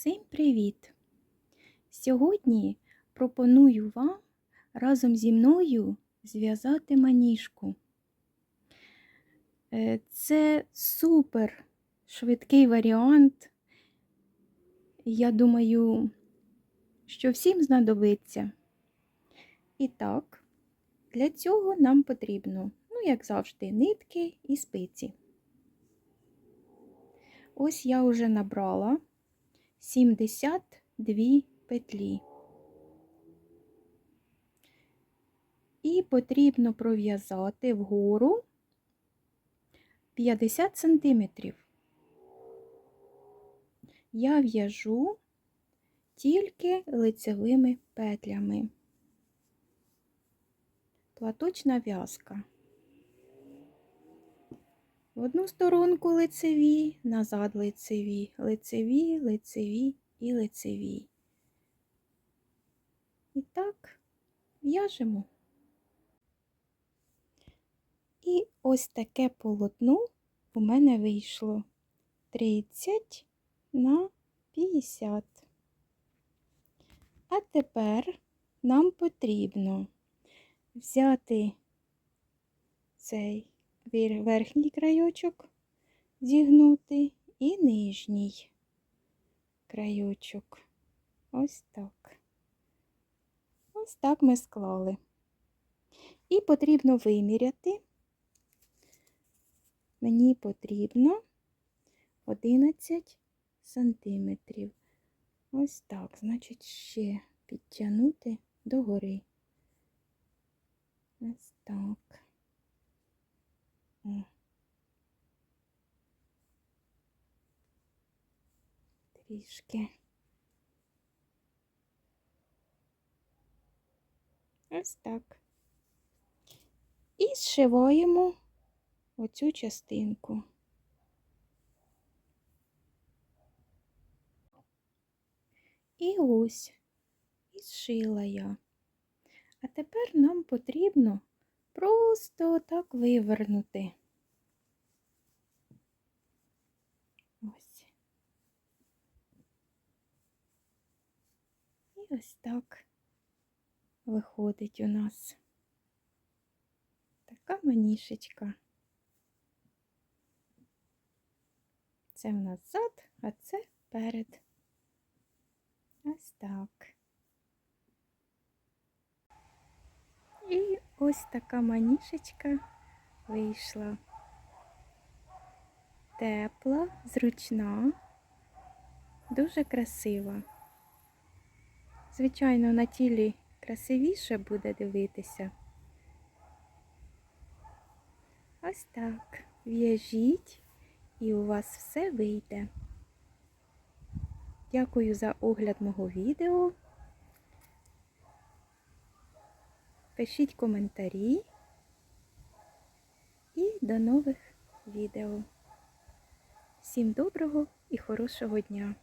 Всім привіт! Сьогодні пропоную вам разом зі мною зв'язати маніжку. Е, Це супер швидкий варіант. Я думаю, що всім знадобиться. І так, для цього нам потрібно, ну, як завжди, нитки і спиці. Ось я вже набрала 72 петлі. І потрібно пров'язати вгору 50 сантиметрів. Я в'яжу тільки лицевими петлями. Платочна в'язка. В одну сторонку лицеві, назад лицеві, лицеві, лицеві і лицеві. І так в'яжемо. І ось таке полотно у мене вийшло 30 на 50. А тепер нам потрібно взяти цей верхній крайочок зігнути і нижній крайочок. Ось так. Ось так ми склали. І потрібно виміряти. Мені потрібно 11 сантиметрів. Ось так, значить, ще підтягнути догори. Ось так. Трішки. Ось так. І зшиваємо оцю частинку. І ось, і зшила я. А тепер нам потрібно просто так вивернути. Ось. І ось так виходить у нас така манішечка. Це в нас зад, а це перед. Ось так. І ось така манішечка вийшла. Тепла, зручна, дуже красива. Звичайно, на тілі красивіше буде дивитися. Ось так. В'яжіть і у вас все вийде. Дякую за огляд мого відео. Пишіть коментарі і до нових відео. Всім доброго і хорошого дня!